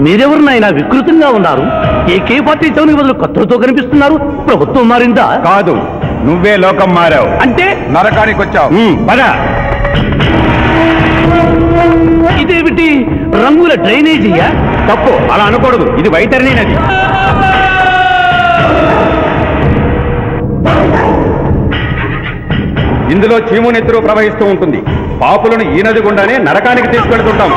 మీరెవరినైనా వికృతంగా ఉన్నారు? AK party చౌనికి బదులు కొత్తలతో కనిపిస్తున్నారు? ప్రభుత్వం మారిందా? కాదు నువ్వే లోకం మారావు. అంటే? నరకానికి వచ్చావు. పద. ఇదేమిటి? రంగుల డ్రైనేజీయా? తప్పు అలా అనకూడదు. ఇది వైతరిణి నది. ఇందులో చీము నెత్తురు ప్రవహిస్తూ ఉంటుంది. పాపులను ఈ నది గుండానే నరకానికి తీసుకెళ్తుంటాం.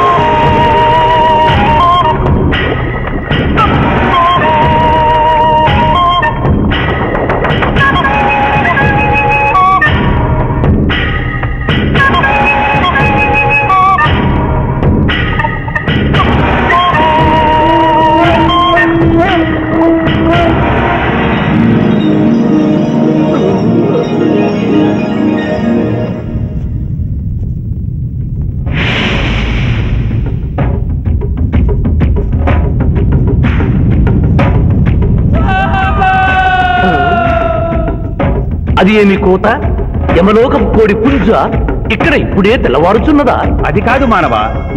అది ఏమి కోత? యమలోకం కోడి పుంజ ఇక్కడ ఇప్పుడే తెల్లవారుచున్నదా? అది కాదు మానవ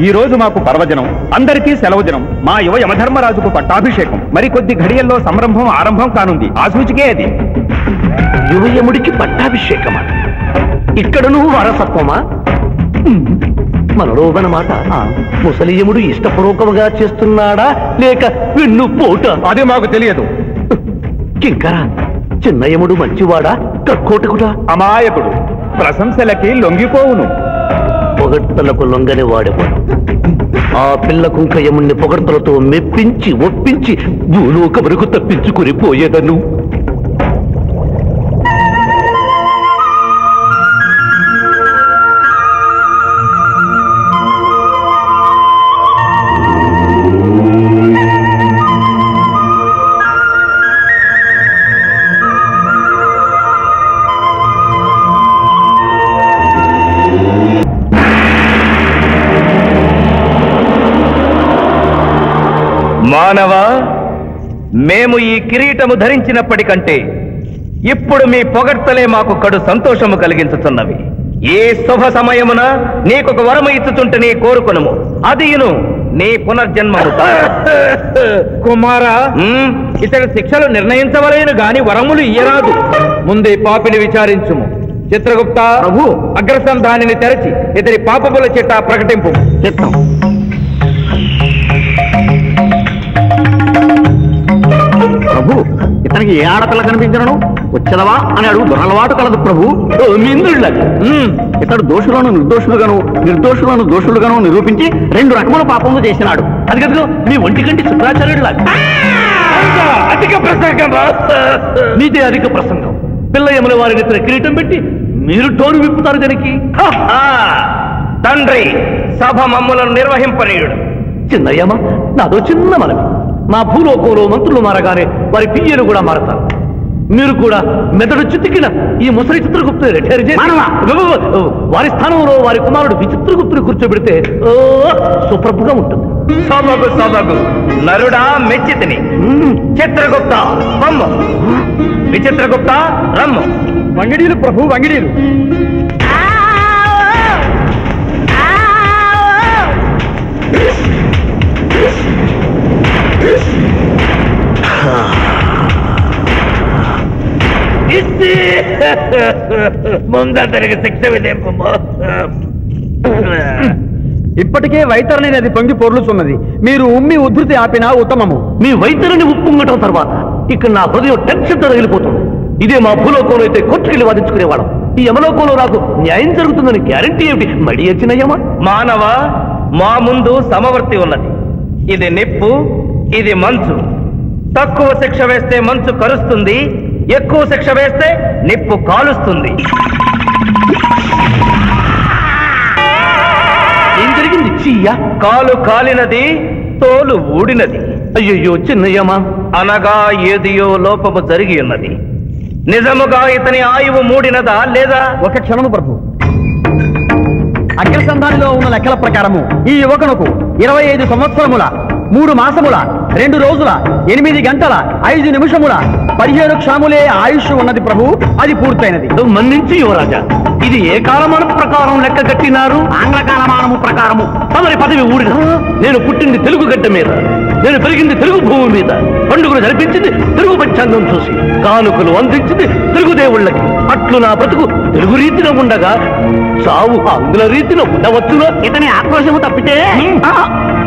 ఈ రోజు మాకు పర్వజనం అందరికీ సెలవు దినం మా యువ యమధర్మరాజుకు పట్టాభిషేకం. మరి కొద్ది ఘడియల్లో సంరంభం ఆరంభం కానుంది. ఆ సూచికే అది. యువయముడికి పట్టాభిషేకమా? ఇక్కడను వారసత్వమా? ఉమ్, మనలో మాట ముసలియముడు ఇష్టపూర్వకముగా చేస్తున్నాడా? లేక వెన్ను పోట? అది మాకు తెలియదు. కింకరా. చిన్నయముడు మంచివాడా? కక్కోటకుడా అమాయకుడు. ప్రశంసలకి లొంగిపోవును. పొగడ్తలకు లొంగని వాడేవాడు? ఆ పిల్ల కుంకయముణ్ణి పొగడ్తలతో మెప్పించి ఒప్పించి భూలోక వరకు తప్పించుకుని పోయేదను. మానవ మేము ఈ కిరీటము ధరించినప్పటికంటే ఇప్పుడు మీ పొగడ్తలే మాకు కడు సంతోషము కలిగించుతున్నవి. ఏ శుభ సమయమున నీకొక వరము ఇచ్చుచుంటే నీ కోరుకునము. అదియును నీ పునర్జన్మము. కుమారా ఇతడి శిక్షలు నిర్ణయించవలేను గాని వరములు ఇయ్యరాదు. ముందే పాపిని విచారించుము. చిత్రగుప్త ప్రభు. అగ్రసంధానిని తెరచి ఇతడి పాపముల చిట్టా ప్రకటింపు చిత్తం. ప్రభు ఇతనికి ఏ ఆడపిల్ల కనిపించను వచ్చదవా అని అడుగు దురలవాటు కలదు ప్రభు. మిందుళ్ళ ఇతడు దోషులను నిర్దోషులుగాను నిర్దోషులను దోషులుగాను నిరూపించి రెండు రకముల పాపములు చేసినాడు. అది కదుగో మీ ఒంటి కంటి శుక్రాచార్యుడు అధిక ప్రసంగం నీదే అధిక ప్రసంగం. పిల్లయముల వారిని ఇతర కిరీటం పెట్టి మీరు టోరు విప్పుతారు దానికి. తండ్రి సభ మమ్ములను నిర్వహింపనీయుడు. చిన్నయ్యమ్మ నాదో చిన్న మనవి. మా భూలోకంలో మంత్రులు మారగానే వారి పియ్యలు కూడా మారతారు. మీరు కూడా మెదడు చితికిన ఈ ముసలి చిత్రగుప్తు రిటైర్ చేసి వారి స్థానంలో వారి కుమారుడు విచిత్రగుప్తుని కూర్చోబెడితే ఓ సుప్రభుగా ఉంటుంది. సొబగు సొబగు నరుడా మెచ్చితిని. చిత్రగుప్త విచిత్రగుప్త రమ్ము. వంగిడీలు ప్రభు వంగిడీలు. ముందతనికి శిక్ష విధింపు ఇప్పటికే వైతరణి నది పొంగి పొర్లుచున్నది. మీరు ఉమ్మి ఉద్ధృతి ఆపినా ఉత్తమము. మీ వైద్యుని ఉప్పొంగటం తర్వాత ఇక్కడ నా హృదయం టెన్షన్ తగిలిపోతుంది ఇదే మా భూలోకంలో అయితే కోర్టుకెళ్ళి వాదించుకునేవాళ్ళం. ఈ యమలోకంలో నాకు న్యాయం జరుగుతుందని గ్యారంటీ ఏమిటి? మడి వచ్చినయ్యమా మానవ మా ముందు సమవర్తి ఉన్నది. ఇది నిప్పు ఇది మంచు. తక్కువ శిక్ష వేస్తే మంచు కరుస్తుంది ఎక్కువ శిక్ష వేస్తే నిప్పు కాలుస్తుంది. ఏం జరిగింది? చీయ కాలు కాలినది తోలు ఊడినది. అయ్యయ్యో చిన్నయ్యమా అనగా ఏదియో లోపము జరిగి ఉన్నది. నిజముగా ఇతని ఆయువు మూడినదా లేదా? ఒక క్షణము ప్రభు. అగ్రసంధానిలో ఉన్న లెక్కల ప్రకారము ఈ యువకునకు ఇరవై ఐదు సంవత్సరముల మూడు మాసముల రెండు రోజుల ఎనిమిది గంటల ఐదు నిమిషముల పదిహేను క్షాములే ఆయుష్ ఉన్నది ప్రభు అది పూర్తయినది. మన్నించి యువరాజా ఇది ఏ కాలమాన ప్రకారం లెక్క కట్టినారు? ఆంగ్ల కాలమానము ప్రకారము. తమరి పదవి ఊడిన నేను పుట్టింది తెలుగు గడ్డ మీద నేను పెరిగింది తెలుగు భూమి మీద. పండుగలు జరిపించింది తెలుగు పంచాంగం చూసి కానుకలు అందించింది తెలుగు దేవుళ్ళకి. అట్లు నా బ్రతుకు తెలుగు రీతిలో ఉండగా చావు ఆంగ్ల రీతిలో ఉండవచ్చునా? ఇతని ఆక్రోశము తప్పితే?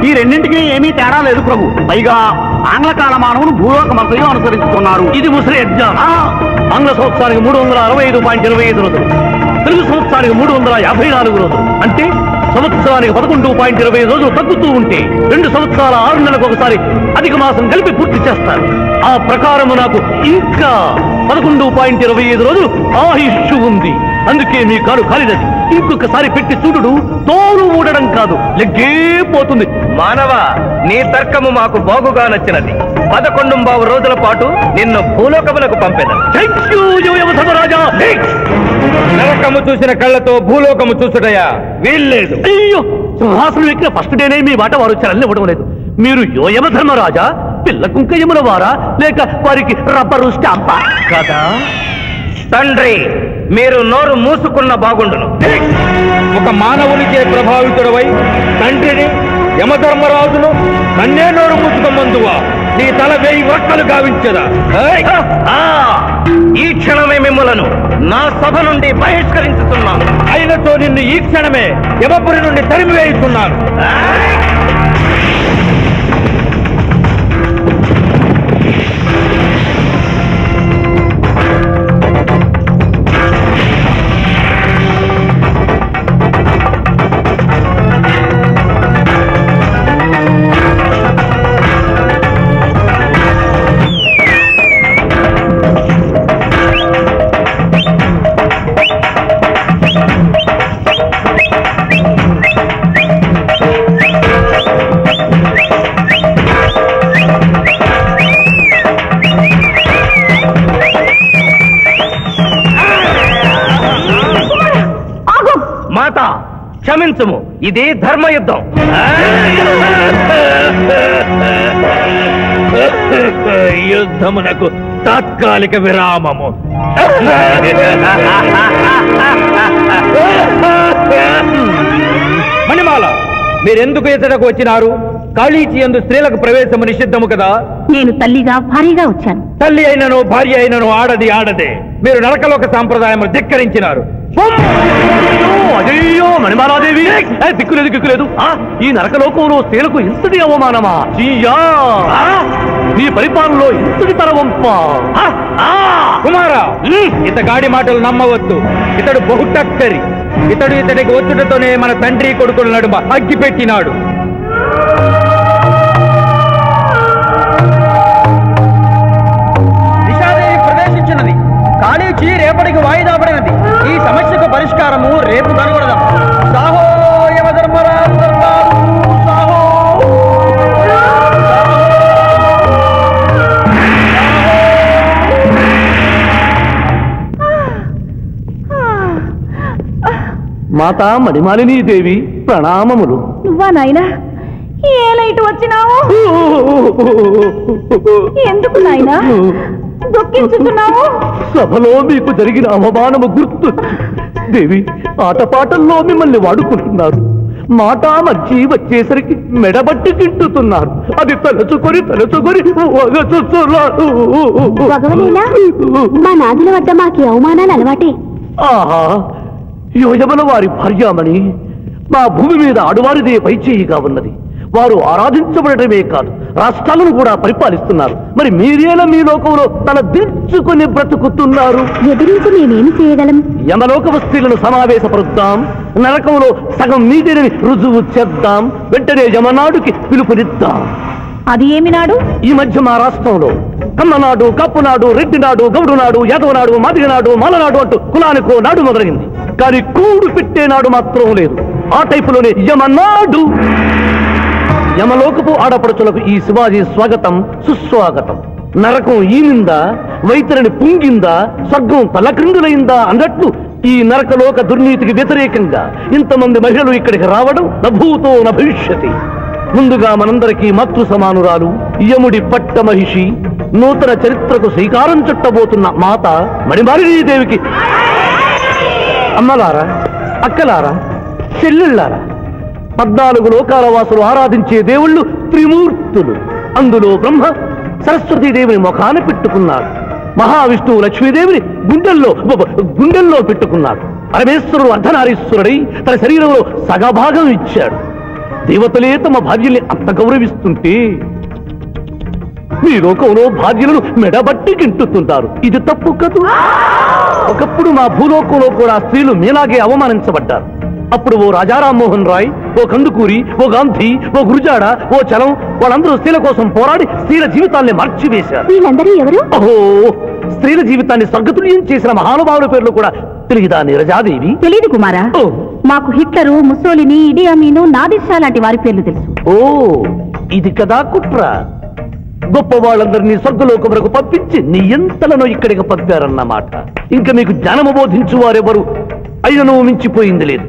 ఈ రెండింటికి ఏమీ తేడా లేదు ప్రభు. పైగా ఆంగ్ల కాలమానవును భూలోకమంతయు అనుసరిస్తున్నారు. ఇది ముసలి యజ్ఞం. ఆంగ్ల సంవత్సరానికి మూడు వందల అరవై ఐదు పాయింట్ ఇరవై ఐదు రోజులు. తెలుగు సంవత్సరానికి మూడు వందల యాభై నాలుగు రోజులు. అంటే సంవత్సరానికి పదకొండు పాయింట్ ఇరవై ఐదు రోజులు తగ్గుతూ ఉంటే రెండు సంవత్సరాల ఆరు నెలలకు ఒకసారి అధిక మాసం కలిపి పూర్తి చేస్తారు. ఆ ప్రకారము నాకు ఇంకా పదకొండు పాయింట్ ఇరవై ఐదు రోజులు ఆయుష్ ఉంది. అందుకే మీ కారు కాలినది. ఇంకొకసారి పెట్టి చూడు తోలు ఊడడం కాదు లెగ్గే పోతుంది. మానవ నీ తర్కము మాకు బాగుగా నచ్చినది. పదకొండు బావు రోజుల పాటు నిన్ను భూలోకములకు పంపెదను నరకము చూసిన కళ్ళతో భూలోకము చూసుటయా వీల్లేదు. అయ్యో! సింహాసనం ఎక్కిన ఫస్ట్ డేనే మీ మాట వారు చలని ఇవ్వడం లేదు. మీరు యోయమ ధర్మరాజా పిల్ల కుంకయముల వారా? లేక వారికి రబ్బరు స్టాంపా? కదా? తండ్రి మీరు నోరు మూసుకున్న బాగుండును. ఒక మానవునికే ప్రభావితుడవై తండ్రిని యమధర్మరాజును నన్నే నోరు మూసుకోమందువా నీ తల వేయి వక్కలు గావించదా ఈ క్షణమే మిమ్మలను నా సభ నుండి బహిష్కరించుతున్నాను. అయినతో నిన్ను ఈ క్షణమే యమపురి నుండి తరిమి క్షమించుము ఇది ధర్మయుద్ధం. యుద్ధమునకు తాత్కాలిక విరామము. మణిమాల మీరెందుకు ఇతడకు వచ్చినారు? కాళీచి ఎందు స్త్రీలకు ప్రవేశము నిషిద్ధము కదా? నేను తల్లిగా భారీగా వచ్చాను. తల్లి అయినను భార్య అయినను ఆడది ఆడదే. మీరు నరకలోక సాంప్రదాయము ధిక్కరించినారు. అయ్యో మణిమాలాదేవి దిక్కులేదు దిక్కులేదు ఆ, ఈ నరకలోకంలో స్త్రీలకు ఇంతటి అవమానమా? చీయా. నీ పరిపాలనలో ఇంతటి తరవంప ఆ, కుమారా ఇతగాడి మాటలు నమ్మవద్దు. ఇతడు బహుటక్కరి. ఇతడు ఇతడికి వచ్చుటతోనే మన తండ్రి కొడుకుల నడుమ అగ్గి పెట్టినాడు రేపటికి వాయిదా పడినది. ఈ సమస్యకు పరిష్కారము రేపు కనుగొడదాం సాహో మాతా మణిమాలిని దేవి ప్రణామములు. నువ్వా నాయనా? ఏ లైట్ వచ్చినావు? ఎందుకు నాయనా? దుఃఖించుతున్నావు సభలో మీకు జరిగిన అవమానము గుర్తు. దేవి ఆటపాటల్లో మిమ్మల్ని వాడుకుంటున్నారు. మాట మర్చి వచ్చేసరికి మెడబట్టి తింటున్నారు అది తలుచుకొని తలుచుకొని మా నాదుల వద్ద మాకి అవమానాలు అలవాటే. ఆహా యోజముల వారి భార్యామణి మా భూమి మీద ఆడువారిదే పైచేయిగా ఉన్నది. వారు ఆరాధించబడటమే కాదు రాష్ట్రాలను కూడా పరిపాలిస్తున్నారు. మరి మీరేలా మీ లోకంలో తల దించుకొని బ్రతుకుతున్నారు? ఎదిరించి మేమేమి చేయగలం? యమలోక వస్తువులను సమావేశపరుద్దాం. నరకంలో సగం మీదేనని రుజువు చేద్దాం. వెంటనే యమనాడుకి పిలుపునిద్దాం. అది ఏమి నాడు? ఈ మధ్య మా రాష్ట్రంలో కమ్మనాడు కప్పునాడు రెడ్డినాడు గౌడునాడు యాదవనాడు మాదిగనాడు మాలనాడు అంటూ కులానికో నాడు మొదలైంది. కానీ కూడు పెట్టే నాడు మాత్రం లేదు. ఆ టైపులోనే యమనాడు. యమలోకపు ఆడపడుచులకు ఈ శివాజీ స్వాగతం సుస్వాగతం. నరకం ఈనిందా? వైతరిని పుంగిందా? స్వర్గం తలక్రిందులైందా అన్నట్లు ఈ నరకలోక దుర్నీతికి వ్యతిరేకంగా ఇంతమంది మహిళలు ఇక్కడికి రావడం నభూతో నభవిష్యతి. భవిష్యతి ముందుగా మనందరికీ మాతృ సమానురాలు యముడి పట్ట మహిషి నూతన చరిత్రకు శ్రీకారం చుట్టబోతున్న మాత మణిమారిణీదేవికి అమ్మలారా అక్కలారా చెల్లెళ్ళారా పద్నాలుగు లోకాల వాసులు ఆరాధించే దేవుళ్ళు త్రిమూర్తులు. అందులో బ్రహ్మ సరస్వతీదేవిని ముఖాన పెట్టుకున్నాడు. మహావిష్ణువు లక్ష్మీదేవిని గుండెల్లో గుండెల్లో పెట్టుకున్నాడు. పరమేశ్వరుడు అర్ధనారీశ్వరుడై తన శరీరంలో సగభాగం ఇచ్చాడు. దేవతలే తమ భార్యల్ని అంత గౌరవిస్తుంటే మీ లోకంలో భార్యలను మెడబట్టి గింటుతుంటారు. ఇది తప్పు కదూ? ఒకప్పుడు మా భూలోకంలో కూడా స్త్రీలు మీలాగే అవమానించబడ్డారు. అప్పుడు ఓ రాజా రామ్మోహన్ రాయ్ ఓ కందుకూరి ఓ గాంధీ ఓ గురుజాడ ఓ చలం వాళ్ళందరూ స్త్రీల కోసం పోరాడి స్త్రీల జీవితాల్ని మార్చివేశారు. వీళ్ళందరూ ఎవరు? అహో స్త్రీల జీవితాన్ని స్వర్గతుల్యం చేసిన మహానుభావుల పేర్లు కూడా తెలియదా నీరజాదేవి తెలీదు కుమారా. మాకు Hitler Mussolini Idi Amin Nadir Shah లాంటి వారి పేర్లు తెలుసు. ఓ ఇది కదా కుట్ర. గొప్ప వాళ్ళందరినీ స్వర్గలోకములకు పంపించి నీ ఎంతలను ఇక్కడికి పంపారన్నమాట. ఇంకా మీకు జ్ఞానము బోధించు వారెవరు? అయినను మించిపోయింది లేదు.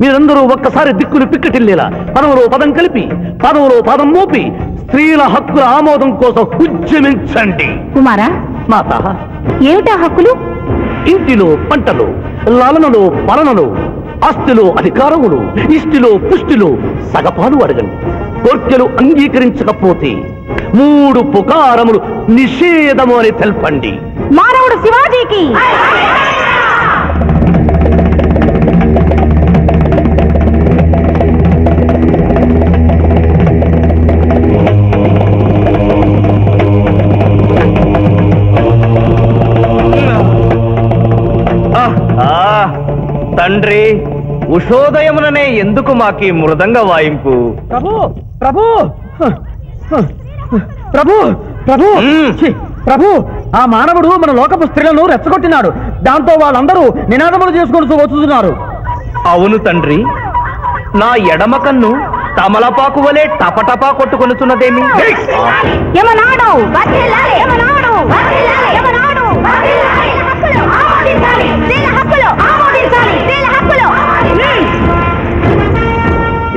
మీరందరూ ఒక్కసారి దిక్కులు పిక్కటిల్లేలా. పదములో పదం కలిపి పదములో పదం మోపి స్త్రీల హక్కుల ఆమోదం కోసం ఉద్యమించండి. కుమారా మాత ఏమిటా హక్కులు? ఇంటిలో పంటలు లాలనలో పాలనలో ఆస్తిలో అధికారములు ఇష్టిలో పుష్టిలో సగపాలు అడగండి. కోర్కెలు అంగీకరించకపోతే మూడు పుకారములు నిషేధము అని తెల్పండి. మానవుడు శివాజీకి! ఉషోదయముననే ఎందుకు మాకి మృదంగ వాయింపు? ప్రభు ప్రభు! ప్రభు ప్రభు. ఛీ, ప్రభు! ఆ మానవుడు మన లోకపు స్త్రీలను రెచ్చగొట్టినాడు. దాంతో వాళ్ళందరూ నినాదములు చేసుకుంటూ వస్తున్నారు అవును తండ్రి. నా ఎడమ కన్ను తమలపాకు వలె టపటపా కొట్టుకొనుచున్నదేమి? యమనాడు. హక్కులు ఆమోదించాలి,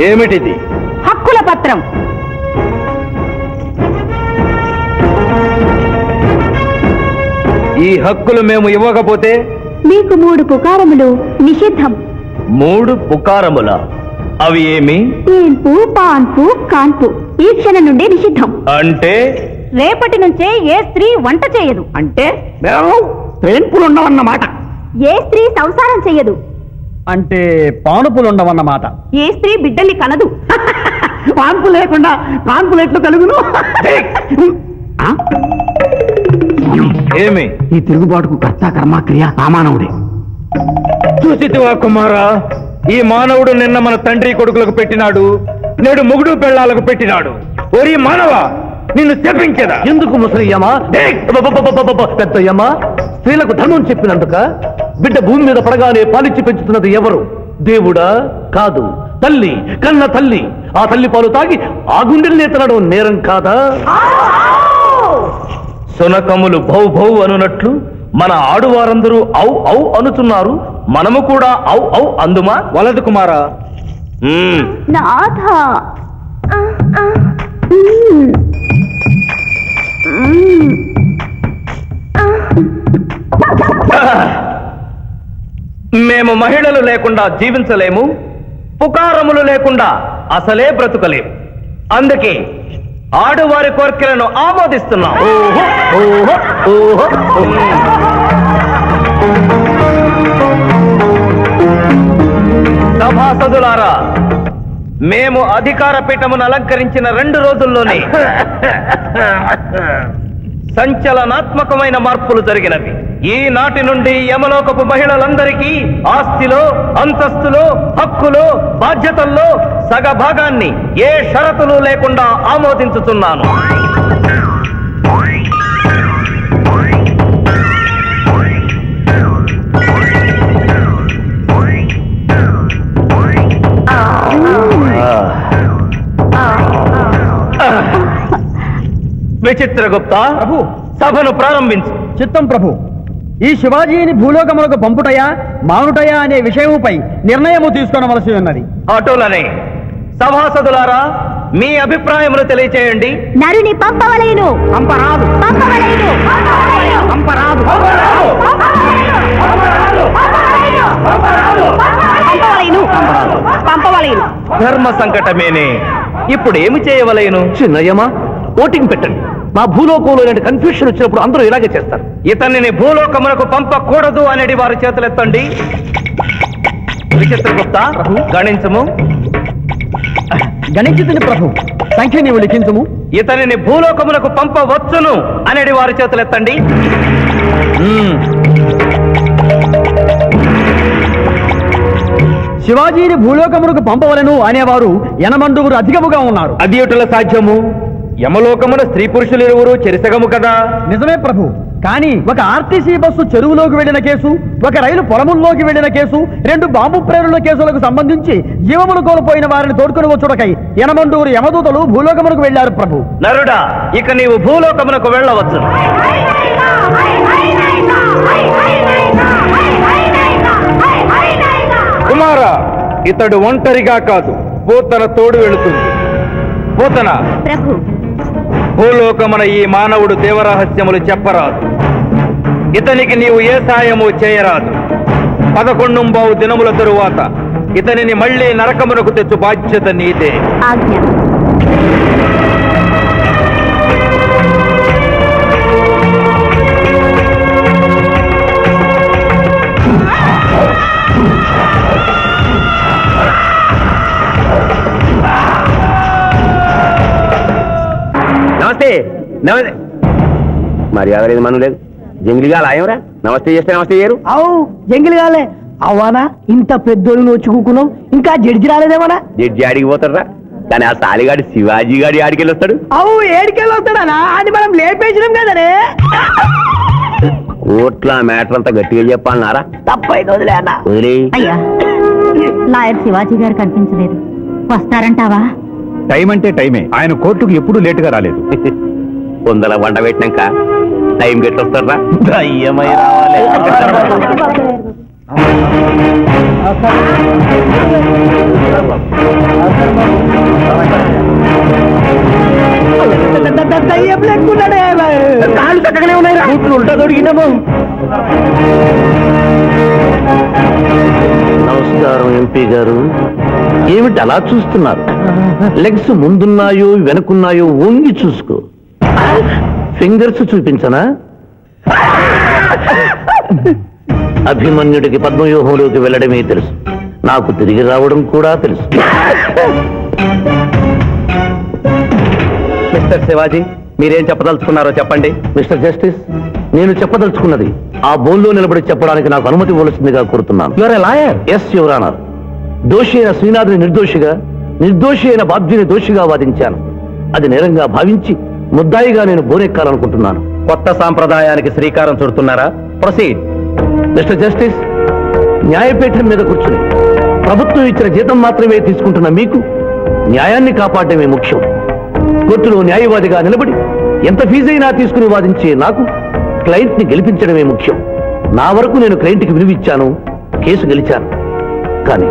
ఏమిటిది? హక్కుల పత్రం. ఈ హక్కులు మేము ఇవ్వకపోతే? మీకు మూడు పుకారములు నిషిద్ధం. మూడు పుకారముల. అవి ఏమి? తేన్పు పాన్పు కాన్పు. ఈ క్షణం నుండి నిషిద్ధం. అంటే? రేపటి నుంచే ఏ స్త్రీ వంట చేయదు. అంటే? ఉండవన్నమాట ఏ స్త్రీ సంసారం చెయ్యదు అంటే పానుపులు ఉండవన్నమాట ఏ స్త్రీ బిడ్డల్ని కనదు? పాన్పు లేకుండా పాన్పులు ఎట్లు కలుగును? ఏమి? ఈ తిరుగుబాటుకు కర్త కర్మ క్రియ సామానవుడే. చూసితివా కుమారా? ఈ మానవుడు నిన్న మన తండ్రి కొడుకులకు పెట్టినాడు నేడు మొగుడు పెళ్ళాలకు పెట్టినాడు. ఓరి మానవ నిన్ను శపించదా? ఎందుకు ముసలియమ్మా పెద్దయ్యమ్మా స్త్రీలకు ధర్మం చెప్పినందుక బిడ్డ భూమి మీద పడగానే పాలిచ్చి పెంచుతున్నది ఎవరు? దేవుడా? కాదు. తల్లి కన్న తల్లి. ఆ తల్లి పాలు తాగి ఆ గుండెల్నే తినడం నేరం కాదా? సునకములు భౌ భౌ అనునట్లు మన ఆడువారందరూ ఔ ఔ అనుచున్నారు మనము కూడా ఔ ఔ అందుమా? వలదు కుమారా. నాథ మ్మ్. మహిళలు లేకుండా జీవించలేము పుకారములు లేకుండా అసలే బ్రతుకలేము అందుకే ఆడువారి కోరికలను ఆమోదిస్తున్నాం సభాసదులారా మేము అధికార పీఠమును అలంకరించిన రెండు రోజుల్లోనే సంచలనాత్మకమైన మార్పులు జరిగినవి. ఈనాటి నుండి యమలోకపు మహిళలందరికీ ఆస్తిలో అంతస్తులో హక్కులో బాధ్యతల్లో సగభాగాన్ని ఏ షరతులు లేకుండా ఆమోదించుతున్నాను విచిత్రగుప్త ప్రభు. సభను ప్రారంభించు. చిత్తం ప్రభు. ఈ శివాజీని భూలోకములకు పంపుటయా మానుటయా అనే విషయముపై నిర్ణయము తీసుకొనవలసి ఉన్నది. అటులనే సభాసదులారా మీ అభిప్రాయములు తెలియచేయండి. నరుని పంపవలేను. పంపరాదు. పంపవలేను. పంపరాదు. పంపవలేను. పంపవలేను. ధర్మ సంకటమేనే. ఇప్పుడు ఏమి చేయవలేను? చిన్నయ్యమా? ఓటింగ్ పెట్టండి. మా భూలోకంలో ఇలాంటి కన్ఫ్యూషన్ వచ్చినప్పుడు అందరూ ఇలాగే చేస్తారు. ఇతనిని భూలోకమునకు పంపకూడదు అనేది వారి చేతులెత్తండి. విచిత్రగుప్త గణించము. గణించుతుంది ప్రభు. సంఖ్య నీవు లిఖించుము ఇతనిని భూలోకమునకు పంపవచ్చును అనేది వారి చేతులెత్తండి. మ్మ్. శివాజీని భూలోకమునకు పంపవలను అనేవారు ఎనమండుగురు అధికముగా ఉన్నారు. అది ఎటుల సాధ్యము? యమలోకమున స్త్రీ పురుషులు ఇరువురు చెరిసగము కదా? నిజమే ప్రభు. కానీ ఒక ఆర్టీసీ బస్సు చెరువులోకి వెళ్ళిన కేసు ఒక రైలు పొలముల్లోకి వెళ్ళిన కేసు రెండు బాంబు ప్రేరుల కేసులకు సంబంధించి జీవములు కోల్పోయిన వారిని తోడుకొని వచ్చుటకై ఎనమండుగురు యమదూతలు భూలోకమునకు వెళ్ళారు ప్రభు. నరుడా ఇక నీవు భూలోకమునకు వెళ్ళవచ్చు. కుమార ఇతడు ఒంటరిగా కాదు. పూతన తోడు వెళుతుంది. పూతన. ప్రభు భూలోకమున ఈ మానవుడు దేవరహస్యములు చెప్పరాదు. ఇతనికి నీవు ఏ సాయము చేయరాదు. పదకొండుంబావు దినముల తరువాత ఇతనిని మళ్ళీ నరకమునకు తెచ్చు బాధ్యత నీదే. మర్యాద లేదు మనం లేదు. జంగిలిగా లాయంరా నమస్తే చేస్తే నమస్తే చేయరు. అవు జంగిల్ కాలే అవ్వానా? ఇంత పెద్దోళ్ళు వచ్చి కూకున్నావు ఇంకా జడ్జి రాలేదేమన్నా జడ్జి ఆడికి పోతారా కానీ ఆ సాలిగాడి శివాజీ గాడి ఆడికి వెళ్ళి వస్తాడు. అవు ఏడికెళ్ళి వస్తాడనా? అది మనం లేపేసినాం కదనే? కోట్ల మ్యాటర్ అంతా గట్టిగా చెప్పాలన్నారా? తప్పైతే వదిలే అన్న. వదిలే. అయ్యా లాయర్ శివాజీ గారు కనిపించలేదు. వస్తారంటావా? టైం అంటే టైమే. ఆయన కోర్టుకు ఎప్పుడూ లేటుగా రాలేదు. వందల వంట పెట్టినాక టైం గట్టి వస్తారా దయ్యమై రావాలి. కాళ్ళు చక్కగానే ఉన్నాయి ఉంటా దొరికినాము నమస్కారం ఎంపీ గారు. ఏమిటి అలా చూస్తున్నారు? లెగ్స్ ముందున్నాయో వెనుకున్నాయో వంగి చూసుకో. ఫింగర్స్ చూపించనా? అభిమన్యుడికి పద్మవ్యూహంలోకి వెళ్ళడమే తెలుసు. నాకు తిరిగి రావడం కూడా తెలుసు. మిస్టర్ శివాజీ మీరేం చెప్పదలుచుకున్నారో చెప్పండి. మిస్టర్ జస్టిస్ నేను చెప్పదలుచుకున్నది ఆ బోన్లో నిలబడి చెప్పడానికి నాకు అనుమతి ఇవ్వవలసిందిగా కోరుతున్నాను. Your lawyer yes your honour దోషి అయిన శ్రీనాథుని నిర్దోషిగా నిర్దోషి అయిన బాబ్జీని దోషిగా వాదించాను. అది నేరంగా భావించి ముద్దాయిగా నేను బోరెక్కాలనుకుంటున్నాను కొత్త సాంప్రదాయానికి శ్రీకారం చుడుతున్నారా? ప్రొసీడ్. మిస్టర్ జస్టిస్ న్యాయపీఠం మీద కూర్చుని ప్రభుత్వం ఇచ్చిన జీతం మాత్రమే తీసుకుంటున్న మీకు న్యాయాన్ని కాపాడమే ముఖ్యం. కోర్టులో న్యాయవాదిగా నిలబడి ఎంత ఫీజైనా తీసుకుని వాదించే నాకు క్లయింట్ని గెలిపించడమే ముఖ్యం. నా వరకు నేను క్లయింట్కి విలువిచ్చాను కేసు గెలిచాను. కానీ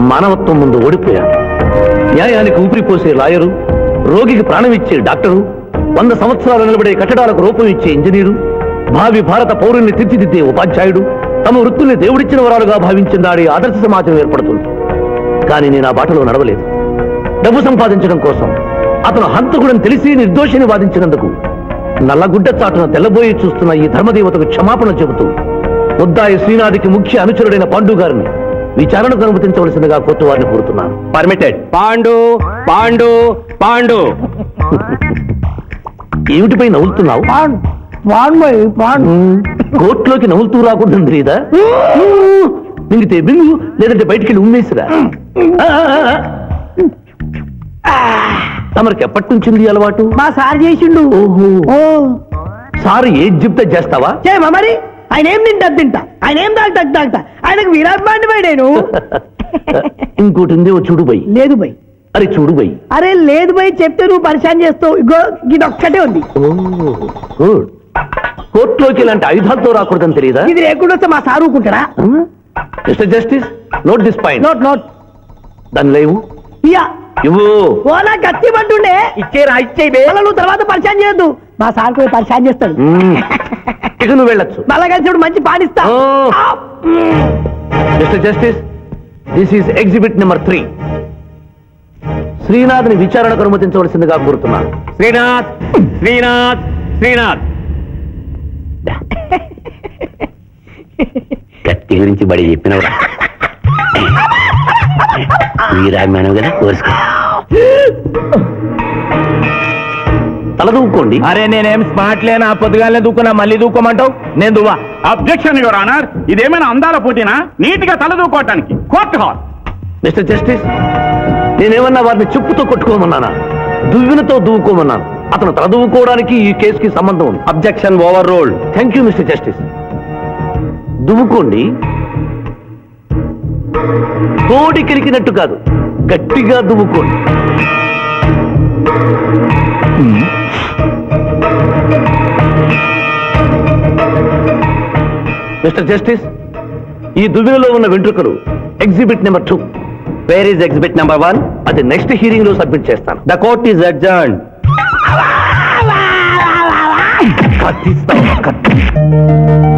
మానవత్వం ముందు ఓడిపోయాను. న్యాయానికి ఊపిరిపోసే లాయరు రోగికి ప్రాణం ఇచ్చే డాక్టరు వంద సంవత్సరాలు నిలబడే కట్టడాలకు రూపం ఇచ్చే ఇంజనీరు భావి భారత పౌరుల్ని తీర్చిదిద్దే ఉపాధ్యాయుడు తమ వృత్తుల్ని దేవుడిచ్చిన వరాలుగా భావించిన దాడి ఆదర్శ సమాజం ఏర్పడుతుంది. కానీ నేను ఆ బాటలో నడవలేదు. డబ్బు సంపాదించడం కోసం అతను హంతకుడని తెలిసి నిర్దోషిని వాదించినందుకు నల్లగుడ్డ చాటున తెల్లబోయి చూస్తున్న ఈ ధర్మదేవతకు క్షమాపణ చెబుతూ ముద్దాయి శ్రీనాథికి ముఖ్య అనుచరుడైన పాండు గారిని విచారణకు అనుమతించవలసిందిగా కోర్టు వారిని కోరుతున్నాను. పర్మిటెడ్ పాండు పాండు పాండు. ఏమిటిపై నవ్వులుతున్నావు. కోర్టులోకి నవ్వులుతూ రాకూడదు తెలియదా మింగితే బింగు లేదంటే బయటికి వెళ్ళి ఉమ్మేసిరా. ఆ, ఆ, ఆ. తమరికి ఎప్పటి నుంచి ఉంది ఈ అలవాటు? మా సార్ చేసిండు. ఓహో. సార్ ఏది చెప్తే చేస్తావా? చేయమా మరి? ఆయన ఏం తింటా తింటా? ఆయన ఏం తాగుతా తాగుతా ఆయనకు విరాట్ బాండి పోయి నేను. ఇంకోటి ఉంది ఓ చూడు బై లేదు బై అరే చూడు బై అరే లేదు బై చెప్తే నువ్వు పరిశాన్ చేస్తావు. ఇగో ఇది ఒక్కటే ఉంది కోర్టులోకి ఇలాంటి ఆయుధాలతో రాకూడదని తెలియదా? ఇది లేకుండా వస్తే మా సార్ ఊరుకుంటారా? Mister justice note this point. Note note. దాని లేవు. ఇయ్యా. ఇవ్వు. ఓ నా కత్తి పట్టుండే. ఇచ్చేరా మళ్ళా నువ్వు తర్వాత పరిశాన్ చేయొద్దు. మా సార్ పోయి పరిశాన్ చేస్తాడు. ఇక నువ్వు వెళ్ళొచ్చు. మళ్ళా కలిసి మంచి పాడిస్తా. Mister justice this is exhibit number three. శ్రీనాథ్ని విచారణకు అనుమతించవలసిందిగా కోరుతున్నాను. శ్రీనాథ్ శ్రీనాథ్ శ్రీనాథ్. కత్తి గురించి బడి చెప్పినవరా? వీరాభిమానం కదా కోరుసుకో తలదూకోండి. అరే నేనేం స్మార్ట్ లేనా? పొద్దుగానే దూకున్నా మళ్ళీ దూకోమంటావు నేను దువ్వా? అబ్జెక్షన్ యువర్ ఆనర్ ఇదేమైనా అందాల పోటీనా? నీట్గా తలదూకోవటానికి. కోర్టు హాల్ మిస్టర్ జస్టిస్ నేనేమన్నా వారిని చెప్పుతో కొట్టుకోమన్నానా? దువ్వినతో దువ్వుకోమన్నాను అతను తల దువ్వుకోవడానికి ఈ కేసుకి సంబంధం ఉంది. Objection overruled thank you mister justice దువ్వుకోండి. తోడి కెలికినట్టు కాదు గట్టిగా దువ్వుకోండి. మిస్టర్ జస్టిస్ ఈ దువ్వెనలో ఉన్న వెంట్రుకలు exhibit number two. Where is exhibit number one అది నెక్స్ట్ హీరింగ్లో సబ్మిట్ చేస్తాను. ద కోర్ట్ ఈజ్ అడ్జర్న్ కత్తి